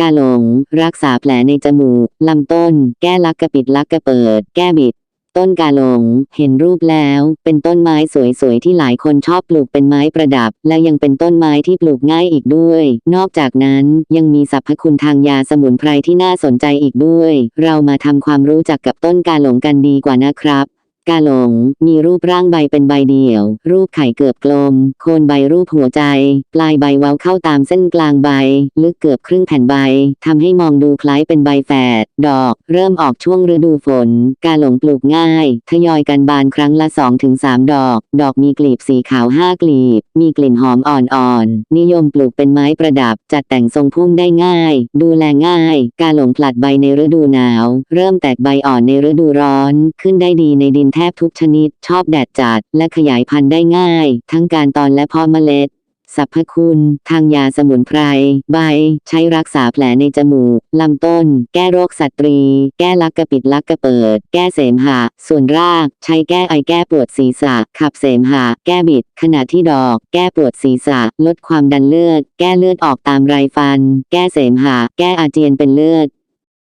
กาหลง รักษาแผลในจมูก ลำต้น แก้ลักกระปิดลักกระเปิด แก้บิด ต้นกาหลง เห็นรูปแล้ว เป็นต้นไม้สวยๆ ที่หลายคนชอบปลูกเป็นไม้ประดับ และยังเป็นต้นไม้ที่ปลูกง่ายอีกด้วย นอกจากนั้นยังมีสรรพคุณทางยาสมุนไพรที่น่าสนใจอีกด้วย เรามาทำความรู้จักกับต้นกาหลงกันดีกว่านะครับ กาหลง มีรูปร่างใบเป็นใบเดี่ยว รูปไข่เกือบกลม โคนใบรูปหัวใจ ปลายใบเว้าเข้าตามเส้นกลางใบ ลึกเกือบครึ่งแผ่นใบทำให้มองดูคล้ายเป็นใบแฝด ดอก เริ่มออกช่วงฤดูฝน กาหลงปลูกง่าย ทยอยกันบานครั้งละ 2-3 ดอก ดอกมีกลีบสีขาว 5 กลีบ มีกลิ่นหอมอ่อนๆ นิยมปลูกเป็นไม้ประดับ จัดแต่งทรงพุ่มได้ง่าย ดูแลง่าย กาหลงผลัดใบในฤดูหนาว เริ่มแตกใบอ่อนในฤดูร้อน ขึ้นได้ดีในดินแทบทุกชนิด ชอบแดดจัด และขยายพันธุ์ได้ง่าย ทั้งการตอนและเพาะเมล็ดสรรพคุณ ทางยาสมุนไพร ใบ ใช้รักษาแผลในจมูก ลำต้น แก้โรคสตรี แก้ลักกระปิดลักกระเปิด แก้เสมหะ ส่วนราก ใช้แก้ไอแก้ปวดศีรษะ ขับเสมหะ แก้บิด ขณะที่ดอก แก้ปวดศีรษะ ลดความดันเลือด แก้เลือดออกตามไรฟัน แก้เสมหะ แก้อาเจียนเป็นเลือด